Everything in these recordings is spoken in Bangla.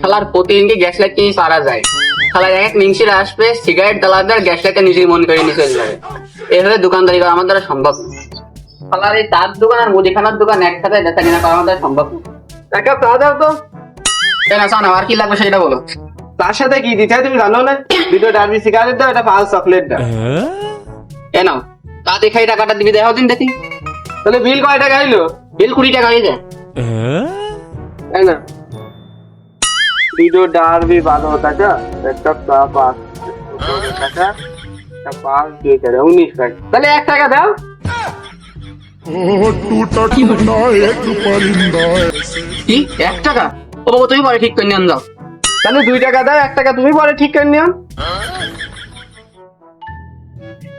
শালার প্রতিদিনকে গ্যাস লাইট কিনে পারা যায়? শালার এক মিংসির আসবে সিগারেট আর গ্যাস লাইটটা নিজেই মন করে নিয়ে চলে যাবে। এভাবে দোকানদারি করা আমার দ্বারা সম্ভব না। শালার এই তার দোকান আর মুদিখানার দোকান একসাথে বেচা কিনা করা আমার দ্বারা সম্ভব না। এক কাপ চা দাও তো। কেন শোনো আর কি লাগবে সেটা বলো। তার সাথে কি দিতে হয় তুমি জানো না? দুটো ডার্বি সিগারেট দাও এটা পাঁচ চকলেট দাও। এ নাও তা দেখাই টাকাটা দিবি দেখো দিন দেখি। তাহলে বিল কয় টাকা আইলো বিল কুড়ি টাকা হয়ে যায়। তাই না দুটো ডার্বি বারো টাকা একটা চা পাঁচ পনেরো টাকা একটা পাঁচ দুই টাকা উনিশ টাকা তাহলে এক টাকা দাও टूटा टूटा एक परिंदा ऐसे কি এক টাকা ও বাবু তুমি পরে ঠিক করে নিয়ে যাও তাহলে দুই টাকা দাও এক টাকা তুমি পরে ঠিক করে নিও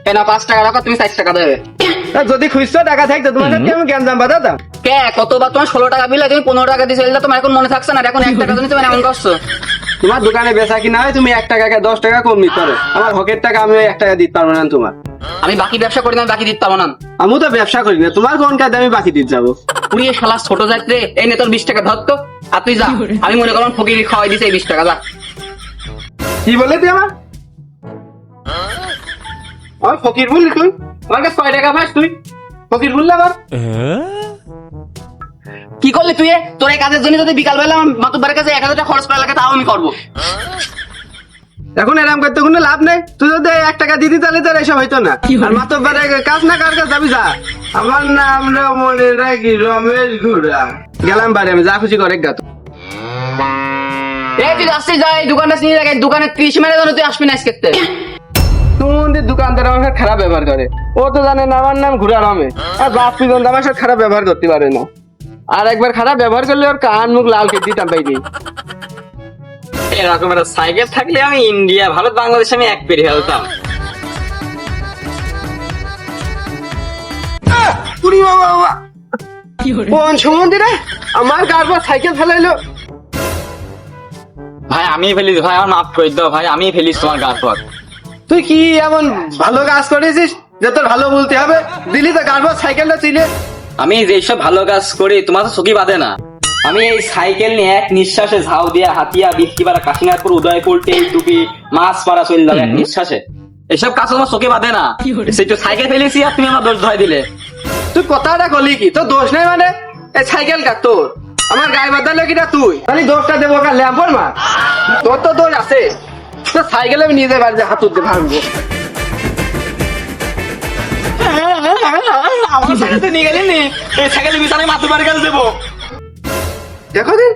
এ না পাঁচ টাকা রাখো তুমি ষাট টাকা দেবে তা যদি খুঁজছো টাকা থাকতো তোমার সাথে আমি জ্ঞান জাম বাদাতাম কে? কতবার তোমার ষোলো টাকা বিল তুমি পনেরো টাকা দিয়েছিলে তোমার এখন মনে থাকছে না এখন এক টাকা জন্য তুমি এমন করছ। তোমার দোকানে বেচা কিনা হয় তুমি এক টাকা দশ টাকা কম নিতে পারো। আমার হকের টাকা আমি এক টাকা দিতে পারব না তোমার। আমি বাকি ব্যবসা করি না বাকি দিতে পারব না। আমিও তো ব্যবসা করি না তোমার কোন কাজে আমি বাকি দিতে যাব? পুড়িয়ে শালা ছোট যাত্রে এই নে তোর বিশ টাকা ধর তো। আর তুই যা আমি মনে করলাম ফকির খাওয়াই দিছে এই বিশ টাকা যা। কি বলে তুই আমার? আমার ফকির বললি তুই? আমার কাছে ছয় টাকা পাস তুই? ফকির বললে আবার? কি করলি তুই? তোর এই কাজের জন্য যদি বিকাল বেলা মাতুবার কাছে এক হাজার খরচ করা লাগে তাও আমি করব। এখন এরকম করতে কোনো লাভ নেই। তুই যদি এক টাকা দিতি তাহলে তোর এসব হইতো না। আর কাজ না কার কাছে যাবি যা। আমার নাম মনে রাখি রমেশ গুড়া। গেলাম বাড়ি আমি যা খুশি করে গাতো এই তুই আসছিস যা এই দোকানটা চিনি রাখ দোকানে ত্রিশ মিনিট ধরে তুই আসবি না আজকে দোকানদার আমার সাথে খারাপ ব্যবহার করে। ও তো জানে না আমার নাম ঘুরা রমে আর বাপ পিজন আমার সাথে খারাপ ব্যবহার করতে পারে না। আর একবার খারাপ ব্যবহার করলে ওর কান মুখ লাল খেয়ে দিতাম দিই এরকম একটা সাইকেল থাকলে আমি ইন্ডিয়া ভারত বাংলাদেশ আমি এক ফেলতাম। পুরি বাবা বাবা। কোন সুমন্দি রে আমার কার পর সাইকেল ফেলাইলো। ভাই আমি ফেলিস ভাই আমার মাফ করে দাও ভাই আমি ফেলিস তোমার গাছ পর। তুই কি এমন ভালো কাজ করেছিস যে তোর ভালো বলতে হবে? দিলি তো কার পর সাইকেলটা চিনে আমি যেসব ভালো কাজ করি তোমার তো চোখই বাঁধে না। আমি এই সাইকেল নিয়ে এক নিঃশ্বাসে ঝাউ দিয়া হাতিয়া বিক্রিপাড়া কাশিনাথপুর উদয়পুর টেল টুপি মাছ পাড়া চলে যাবে এক নিঃশ্বাসে। এসব কাজ তোমার চোখে বাঁধে না। সেটু সাইকেল ফেলেছি আর তুমি আমার দোষ ধরাই দিলে। তুই কথাটা কলি কি? তোর দোষ নেই মানে? এই সাইকেল কার তোর? আমার গায়ে বাঁধালো কিটা তুই। তাহলে দোষটা দেবো কার? ল্যাম্পর মা তোর তো দোষ আছে। তোর সাইকেল আমি নিজে বাড়িতে হাত উঠতে ভাঙবো। কাজ দেখো দিন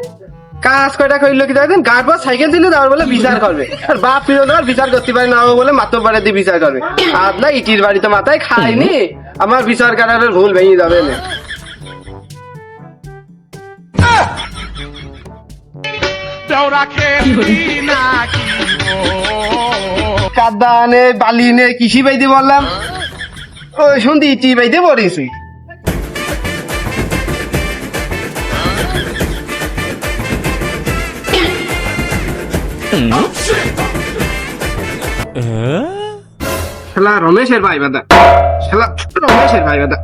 কাজ কয়টা কি দেখেন সাইকেল দিলে বলে বিচার করবে। আর বাপ ফিরত বিচার করতে পারে না বলে মাথা পারে বিচার করবে। ইটির বাড়িতে মাথায় খায়নি আমার বিচার করার ভুল ভেঙে যাবে না। কাদা নে বালি নে কৃষি বাইদি বললাম। ওই শুনতি ইটি বাইতে পড়েছি। শালা রমেশের ভাই বাদা। শালা রমেশের ভাই বাদা।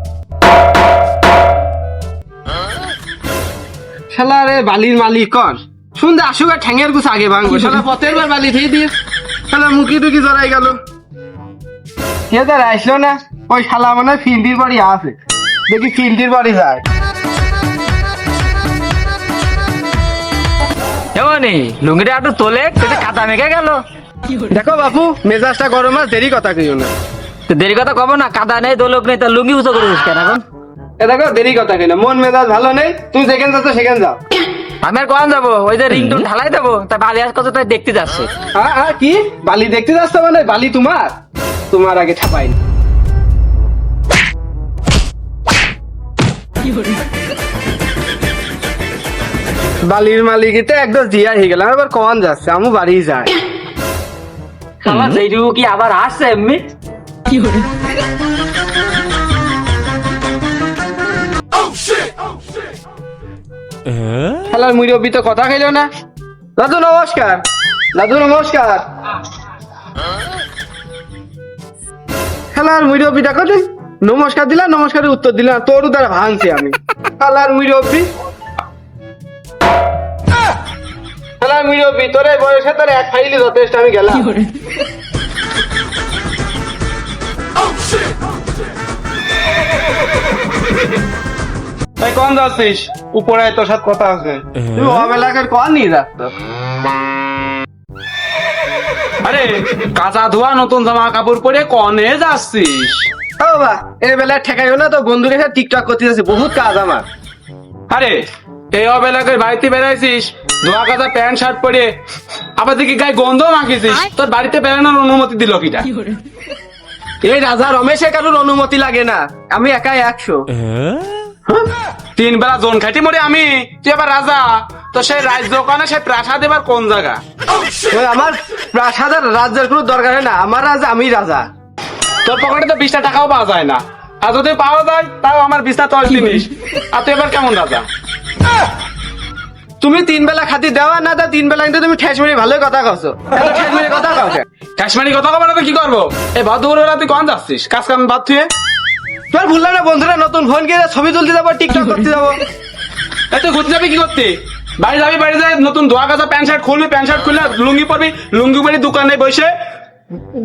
শালা রে বালির মালিক কর। শুনতে আসুক ঠ্যাঙের গুছ আগে ভাঙবো। শালা পথের বার বালি থেকে দিয়ে। শালা মুখি টুকি জড়াই গেল। কে তার আসলো না? ওই শালা মনে ফিল্ডির বাড়ি আছে। দেখি ফিল্ডির বাড়ি যায়। এমনি লুঙ্গিটা একটু তোলে সেটা কাদা মেঘে গেল। দেখো বাপু মেজাজটা গরম দেরি কথা কইও না। তো দেরি কথা কব না কাদা নেই দোলক নেই তা লুঙ্গি উঁচু করে কেন এখন? এ দেখো দেরি কথা মন মেজাজ ভালো নেই তুমি যেখানে যাচ্ছ সেখানে যাও। আমি আর কখন যাব? ওই যে রিং টুন ঢালাই দেবো তা বালি আজ কত তাই দেখতে যাচ্ছে। হ্যাঁ হ্যাঁ কি? বালি দেখতে যাচ্ছ মানে? বালি তোমার? তোমার আগে ছাপাই বালির মালিকিতে একদম জিয়া হয়ে গেলাম এবার কন যাচ্ছে? আমু বাড়ি যায়। আমার যেইটুকু কি আবার আসছে এমনি? খেলার মুরব্বী তো কথা খাইল না। দাদু নমস্কার। দাদু নমস্কার। খেলার মুরব্বীটা কত নমস্কার দিলা নমস্কারের উত্তর দিলা তোর দ্বারা ভাঙছি আমি। খেলার মুরব্বী। খেলার মুরব্বী তোর এই বয়সে তোর এক ফাইলি যথেষ্ট আমি গেলাম। তাই কোন যাচ্ছিস? উপরে তোর সাথে কথা আছে। তুই অবেলাকের কর নিয়ে রাখতো আরে কাঁচা ধোয়া নতুন জামা কাপড় পরে কনে যাচ্ছিস? ও বা এই বেলা ঠেকাইও না তো বন্ধুদের সাথে টিকটক করতে যাচ্ছে বহুত কাজ আমার। আরে এই অবেলাকে বাড়িতে বেড়াইছিস ধোয়া কাঁচা প্যান্ট শার্ট পরে আবার দেখি গায়ে গন্ধ মাখিছিস তোর বাড়িতে বেড়ানোর অনুমতি দিল কিটা? এই রাজা রমেশের কারোর অনুমতি লাগে না আমি একাই একশো। তিন বেলা জোন খাইটি মরে আমি তুই আবার রাজা তো সেই রাজ্য ওখানে সেই প্রাসাদ এবার কোন জায়গা? ওই আমার প্রাসাদের রাজ্যের কোনো দরকার হয় না আমার রাজা আমি রাজা। তোর পকেটে তো বিশটা টাকাও পাওয়া যায় না। আর যদি পাওয়া যায় তাও আমার বিশটা জিনিস আর তুই এবার কেমন রাজা? তুমি তিন বেলা খাতি দেওয়া না তিন বেলা কিন্তু তুমি ঠেস মেরে ভালোই কথা কছো এত ঠেস মেরে কথা কও? কাশ্মীরি কথা কবার কি করব? বেলা তুই কোন যাচ্ছিস? কাজ কাম বাদ তুই তোর ভুললাম না বন্ধুরা নতুন ফোন কিনে ছবি তুলতে যাব টিকটক করতে যাব। এই তুই ঘুরতে যাবি কি করতে? বাড়ি যাবি বাড়ি যাই নতুন ধোয়া কাঁচা প্যান্ট শার্ট খুলবি প্যান্ট শার্ট খুললে লুঙ্গি পরবি লুঙ্গি পরে দোকানে বসে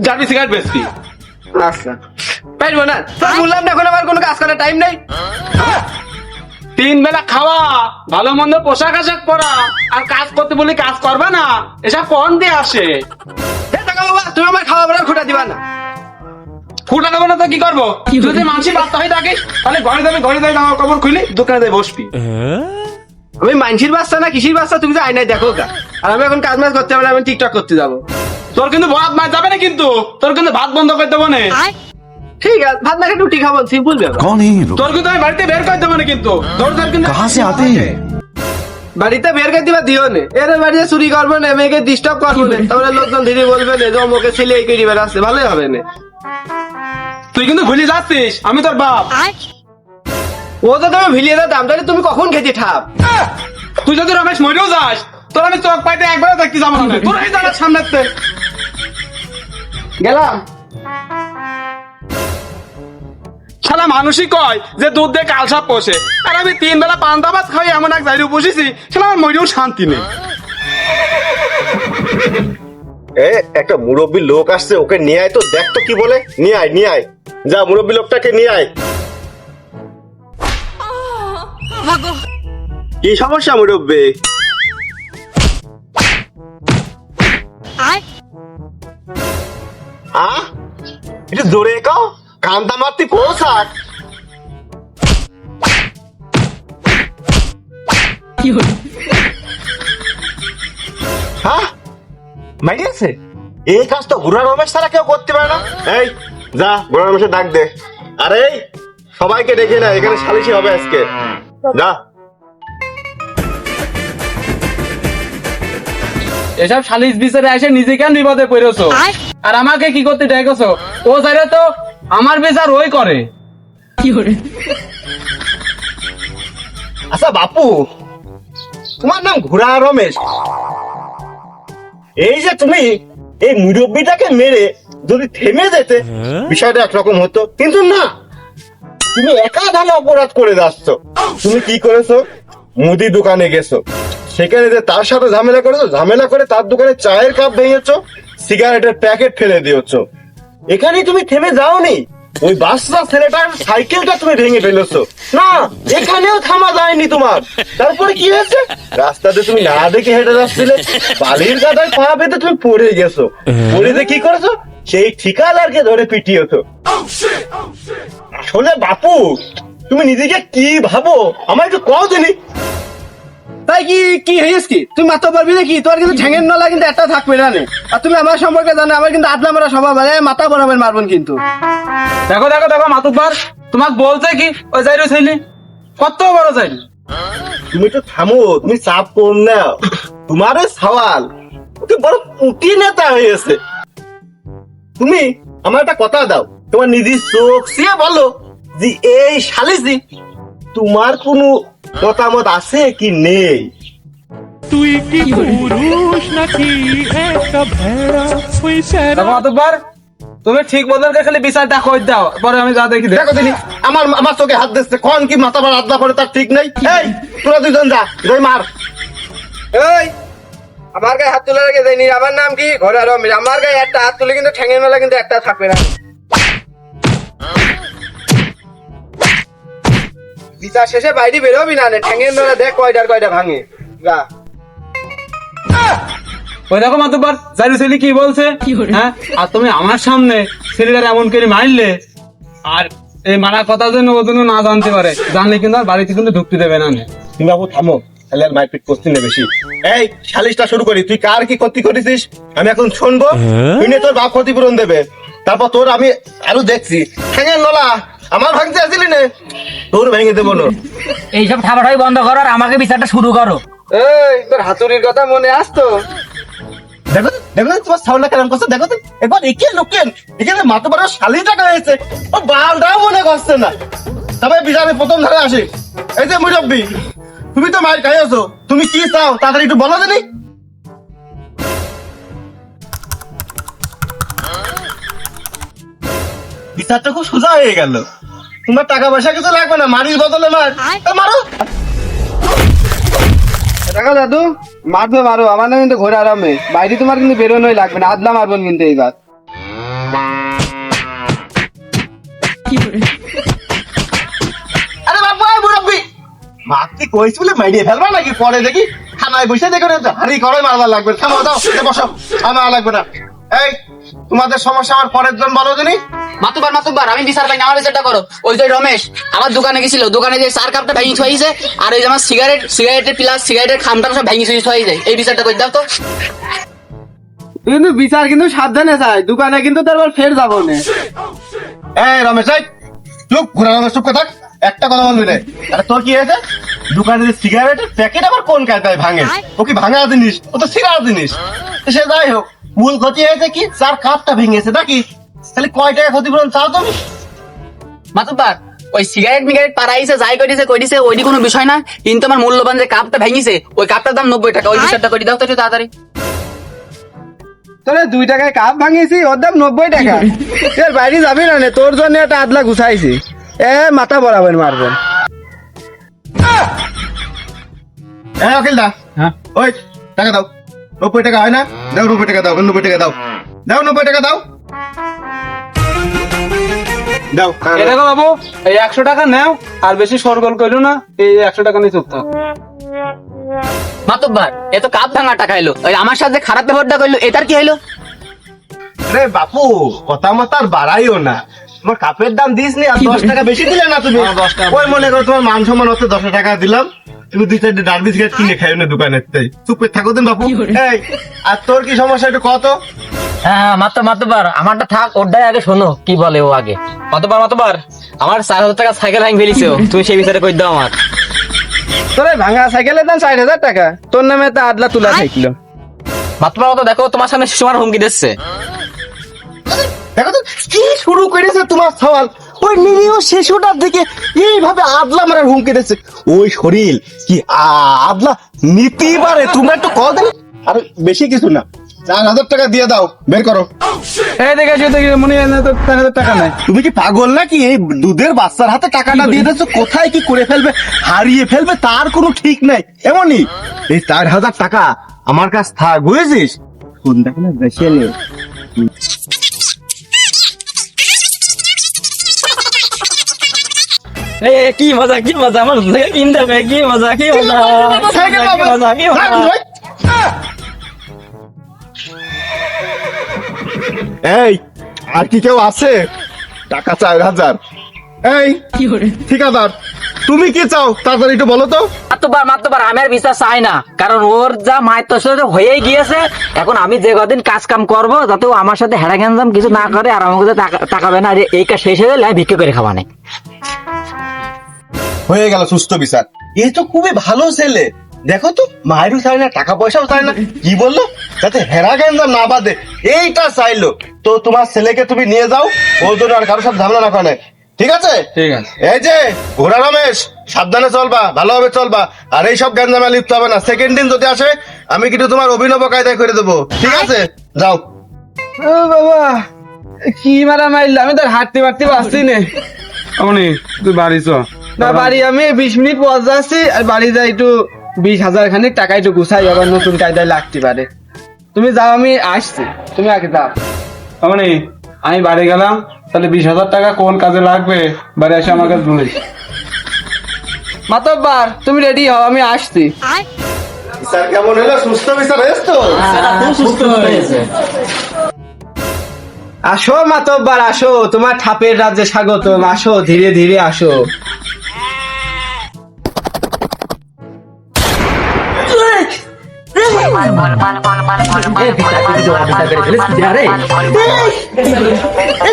যাবি সিগারেট বেচবি। আচ্ছা। পারব না তোর বললাম না এখন আমার কোনো কাজ করার টাইম নেই। তিন বেলা খাওয়া ভালো মন্দ পোশাক আশাক পরা আর কাজ করতে বলি কাজ করবে না এসব কোন দিয়ে আসে? বাবা তুমি আমার খাওয়া বেড়া খুঁটা দিবা না। ফুটা দেবো না তো কি করব? যদি মানসি বার্তা হয়ে থাকিস তাহলে ঘরে যাবি ঘরে যাই জামা কাপড় খুলি দোকানে যাই বসবি। আমি মানসির বাচ্চা না কিসির বাচ্চা তুমি তো আয়নায় দেখো আর আমি এখন কাজ মাজ করতে হবে না আমি টিকটক করতে যাব। তোর কিন্তু ভাত মাছ যাবে না কিন্তু তোর কিন্তু ভাত বন্ধ করে দেবো না ঠিক আছে ভাত না খেয়ে রুটি খাবো সিম্পল ব্যাপার कौन है ये लोग তোর কিন্তু আমি বাড়িতে বের করে দেবো না কিন্তু তোর তোর কিন্তু कहाँ से आते हैं বাড়িতে বের করে দিবা দিও নে এর বাড়িতে চুরি করবো না মেয়েকে ডিস্টার্ব করবো না তাহলে লোকজন ধীরে বলবে না যে অমুকে ছেলে এই করে বেড়াচ্ছে ভালোই হবে না তুই কিন্তু ভুলে যাচ্ছিস আমি তোর বাপ ও তো তুমি ভিলিয়ে দাও দাম তাহলে তুমি কখন খেতে ঠাপ তুই যদি রমেশ মরেও যাস তোর আমি চোখ পাইতে একবারও দেখতে যাবো না তোর এই দাঁড়ার সামনে গেলাম। শালা মানুষই কয় যে দুধ দিয়ে কালসাপ পোষে। আর আমি তিন বেলা পান্তা ভাত খাই এমন এক জায়গায় বসেছি সেটা আমার মরেও শান্তি নেই। এ একটা মুরব্বী লোক আসছে ওকে নিয়ে আয় তো দেখ তো কি বলে। নিয়ে আয় নিয়ে আয়। যা মুরব্বী লোকটাকে নিয়ে আয়। কি সমস্যা মুরব্বী? আ একটু জোরে কাও কান্দা মারতি পোশাক হ্যাঁ? মাইরিয়াছে এই কাজ তো গুড়া রমেশ ছাড়া কেউ করতে পারে না। এই যা গুড়া রমেশের ডাক দে। আরে সবাইকে ডেকে না এখানে সালিশি হবে আজকে। যা। এসব সালিশ বিচারে এসে নিজে কেন বিপদে পড়েছো। আর আমাকে কি করতে ডেকেছো ও জায়গা তো আমার বিচার ওই করে। কি করে? আচ্ছা বাপু তোমার নাম ঘোড়া রমেশ। এই যে তুমি এই মুরব্বিটাকে মেরে যদি থেমে যেতে বিষয়টা একরকম হতো। কিন্তু না তুমি একাধারে অপরাধ করে যাচ্ছ। তুমি কি করেছ? মুদি দোকানে গেছো। সেখানে যে তার সাথে ঝামেলা করেছ ঝামেলা করে তার দোকানে চায়ের কাপ ভেঙেছো। সিগারেটের প্যাকেট ফেলে দিয়েছ। এখানেই তুমি থেমে যাওনি। ওই বাচ্চা ছেলেটার সাইকেলটা তুমি ভেঙে ফেলেছো। না এখানেও থামা যায়নি তোমার। তারপরে কি হয়েছে? রাস্তাতে তুমি না দেখে হেঁটে যাচ্ছিলে। বালির গাদায় পা পেতে তুমি পড়ে গেছো। পড়ে যে কি করেছ? সেই ঠিকাদারকে ধরে পিটিয়েছো। আসলে বাপু তুমি নিজেকে কি ভাবো? আমার একটু কও দিনি তাই কি কি হয়েছে কি? তুমি মারতে পারবি না কি কিন্তু ঠ্যাঙের নলা কিন্তু একটা থাকবে না। আর তুমি আমার সম্পর্কে জানো আমার কিন্তু আদলা মারা স্বভাব আছে মাথা বরাবর মারবেন কিন্তু। দেখো দেখো দেখো তোমাক বলছে কি ওই যাইরো ছেলে? কত বড় যাইরো তুমি তো থামো তুমি চাপ কর না। তোমার সওয়াল। ওকে বড় পুটি নেতা হয়েছে তুমি আমার একটা কথা দাও। তোমার নিজের চোখ দিয়ে বলো যে এই সালিসি তোমার কোনো মতামত আছে কি নেই? তুই কি পুরুষ নাকি একটা ভেড়া? ওই দেখো মাতুব্বার তুমি ঠিক বদলকে খালি বিচারটা কই দাও পরে আমি যা দেখি দেখো। দিনি আমার আমার চোখে হাত দিচ্ছে কখন কি মাথা ভাড়া আদলা পড়ে তার ঠিক নেই? এই তোরা দুজন যা যাই মার। এই আমার গায়ে হাত তুলে রেখে দেয়নি আমার নাম কি? ঘোড়া রমেশ। আমার গায়ে একটা হাত তুলে কিন্তু ঠ্যাঙের মেলা কিন্তু একটা থাকবে না। বিচার শেষে বাইরে বেরোবি না নে, ঠ্যাঙের মেলা দেখ কয়টার কয়টা ভাঙে। গা। ওই দেখো মাতুবার জানি ছেলে কি বলছে? হ্যাঁ? আর তুমি আমার সামনে ছেলেটার এমন করে মারলে আর এই মারা কথা যেন ও যেন না জানতে পারে জানলে কিন্তু আর বাড়িতে কিন্তু ঢুকতে দেবে না তুমি বাবু থামো তাহলে আর মারপিট করছি না বেশি। এই সালিশটা শুরু করি তুই কার কি ক্ষতি করেছিস? আমি এখন শুনব তুই নিয়ে তোর বাপ ক্ষতিপূরণ দেবে। তারপর তোর আমি আরও দেখছি। হ্যাঁ নলা আমার ভাঙতে আসিলি নে? তোর ভেঙে দেবো না। এইসব ঠাবাঠাবি বন্ধ করো আর আমাকে বিচারটা শুরু করো। এই তোর হাতুড়ির কথা মনে আসতো? দেখো তো, দেখো তোমার সাউন্ডটা কেমন করছে? দেখো তো একবার একে লোকেন এখানে মাত্র বড় শালি টাকা হয়েছে। ও বালটাও মনে করছে না। তবে বিচারে প্রথম ধারে আসি। এই যে মুরব্বী তুমি তো মায়ের খাই আছো তুমি কি চাও? তাড়াতাড়ি একটু বলো দেনি বিচারটা খুব সোজা হয়ে গেল। তোমার টাকা পয়সা কিছু লাগবে না মারির বদলে মার। মারো। দেখো দাদু মারবে মারো আমার নাম কিন্তু ঘোড়া রমেশ বাইরে তোমার কিন্তু বেরোনোই লাগবে না আদলা মারবেন কিন্তু এইবার। আরে বাবা মুরব্বী। মারতে কইছি বলে মাইরিয়ে ফেলবা নাকি? পরে দেখি। থানায় বসে দেখো রে, হাড়ি করে মারবার লাগবে। থামো দাও এ বসো। আমার লাগবে না। এই তোমাদের সমস্যা আমার পরের জন বলো দিনি মাতুবার মাতুবার আমি বিচার পাই আমার বিচারটা করো। ওই যে রমেশ আমার দোকানে গেছিল দোকানে যে চার কাপটা ভেঙে আর ওই যে আমার সিগারেট সিগারেটের প্লাস সিগারেটের খামটা সব ভেঙে যায়। এই বিচারটা করে দাও তো। কিন্তু বিচার কিন্তু সাবধানে চাই দোকানে কিন্তু তারপর ফের যাব না। এই রমেশ এই চুপ ঘোরা রমেশ চুপ করে থাক। একটা কথা বলবি না। আরে তোর কি হয়েছে? দোকানে যে সিগারেটের প্যাকেট আবার কোন কায়দায় ভাঙে? ও কি ভাঙা জিনিস? ও তো সিগার জিনিস। তো সে যাই হোক মূল ক্ষতি হয়েছে কি? চার কাপটা ভেঙেছে নাকি? তাহলে কয় টাকা ক্ষতিপূরণ চাও তুমি? মাতুবার ওই সিগারেট মিগারেট পাড়াইছে যাই করিছে করিছে ওইটি কোনো বিষয় না। কিন্তু আমার মূল্যবান যে কাপটা ভেঙেছে ওই কাপটার দাম নব্বই টাকা। ওই বিচারটা করে দাও তো একটু তাড়াতাড়ি। তোরে দুই টাকায় কাপ ভাঙিয়েছি ওর দাম নব্বই টাকা। এর বাইরে যাবি না নে, তোর জন্য একটা আদলা গুছাইছি। এ মাথা বরাবর মারবেন হ্যাঁ অখিল দা হ্যাঁ। ওই টাকা দাও। নব্বই টাকা হয় না? দাও নব্বই টাকা দাও নব্বই টাকা দাও। দাও নব্বই টাকা দাও। দাও এ দেখো বাবু এই একশো টাকা নাও আর বেশি সরগোল করল না এই একশো টাকা নিয়ে চুপ থাক। মাতুব্বার এ তো কাপ ভাঙা টাকা এলো ওই আমার সাথে খারাপ ব্যবহারটা করল এটার কি হলো আরে বাপু কথা মতো আর বাড়াইও না। তোমার কাপের দাম দিস নি আর দশ টাকা বেশি দিলে না তুমি? ওই মনে করো তোমার মান সম্মান হচ্ছে দশ টাকা দিলাম। তুমি দুই চারটে ডাল বিস্কিট কিনে খাইও না দোকানের থেকে চুপ করে থাকো দিন বাপু। এই আর তোর কি সমস্যা একটু কত হ্যাঁ মাত্র মাতুব্বার আমারটা থাক ওরটাই আগে শোনো কি বলে ও আগে। মাতবার মাতবার আমার চার হাজার টাকা সাইকেল ফেলিছো তুমি সেই বিচারে কই দাও আমার। তোর ভাঙা সাইকেলের দাম ষাট হাজার টাকা। তোর নামে তো আদলা তুলা থাকল। মাতবার মতো দেখো তোমার সামনে শিশু হুমকি দিচ্ছে। দেখো তো কি শুরু করেছে তোমার সওয়াল? ওই নিরীহ শিশুটার দিকে এইভাবে আদলা মারার হুমকি দিচ্ছে। ওই শরীর কি আদলা নিতেই পারে তোমরা একটু কল দেন। আর বেশি কিছু না। চার হাজার টাকা দিয়ে দাও বের করো। এই দেখে এসে মনে হয় না তো চার হাজার টাকা নাই। তুমি কি পাগল নাকি? এই দুধের বাচ্চার হাতে টাকাটা দিয়ে দিচ্ছ কোথায় কি করে ফেলবে হারিয়ে ফেলবে তার কোনো ঠিক নাই। এমনই এই চার হাজার টাকা আমার কাছে থাক বুঝেছিস? বেশি এলে? এই কি মজা কি মজা আমার কিনতে হবে কি মজা কি মজা কি মজা? কি মজা এই আর কি কেউ আছে? টাকা চার হাজার। এই ঠিকাদার তুমি কি চাও? তাড়াতাড়ি একটু বলো তো। মাতুব্বার মাতুব্বার আমি আর বিচার চাই না। কারণ ওর যা মায়ের তোর সাথে হয়েই গিয়েছে। এখন আমি যে কদিন কাজ কাম করব যাতে ও আমার সাথে হেরা গ্যাঞ্জাম কিছু না করে আর আমাকে টাকা- টাকাবে না আর এই কাজ শেষ হয়ে গেলে আমি ভিক্ষে করে খাওয়া নেই হয়ে গেল সুস্থ বিচার। এ তো খুবই ভালো ছেলে। দেখো তো মায়েরও চাই না টাকা পয়সাও চাই না। কি বলল? যাতে হেরা গেন্দা না বাদে এইটা চাইলো। তো তোমার ছেলেকে তুমি নিয়ে যাও ওর জন্য আর কারোর সাথে ঝামেলা না। করে ঠিক আছে? ঠিক আছে। এই যে ঘোড়া রমেশ সাবধানে চলবা ভালোভাবে চলবা। আর এই সব গ্যাঞ্জামে লিপ্ত হবে না। সেকেন্ড দিন যদি আসে আমি কিন্তু তোমার অভিনব কায়দায় করে দেবো। ঠিক আছে? যাও। ও বাবা কি মারা মারলে আমি তো হাঁটতে পারতে পারছি নে। অমনি তুই বাড়ি চ। না বাড়ি আমি বিশ মিনিট পর যাচ্ছি আর বাড়ি যাই একটু বিশ হাজার খানিক টাকা একটু গুছাই আবার নতুন কায়দায় লাগতে পারে। তুমি যাও আমি আসছি। তুমি আগে যাও। মানে আমি বাড়ি গেলাম তাহলে বিশ হাজার টাকা কোন কাজে লাগবে? বাড়ি এসে আমার কাছে বলিস মাতব্বার তুমি রেডি হও আমি আসছি। বিচার কেমন হলো? সুস্থ বিচার হয়েছে তো? আসো মাতব্বার আসো। তোমার ঠাপের রাজ্যে স্বাগতম। আসো ধীরে ধীরে আসো।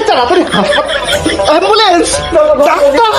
তাড়াতাড়ি অ্যাম্বুলেন্স ডাক্তার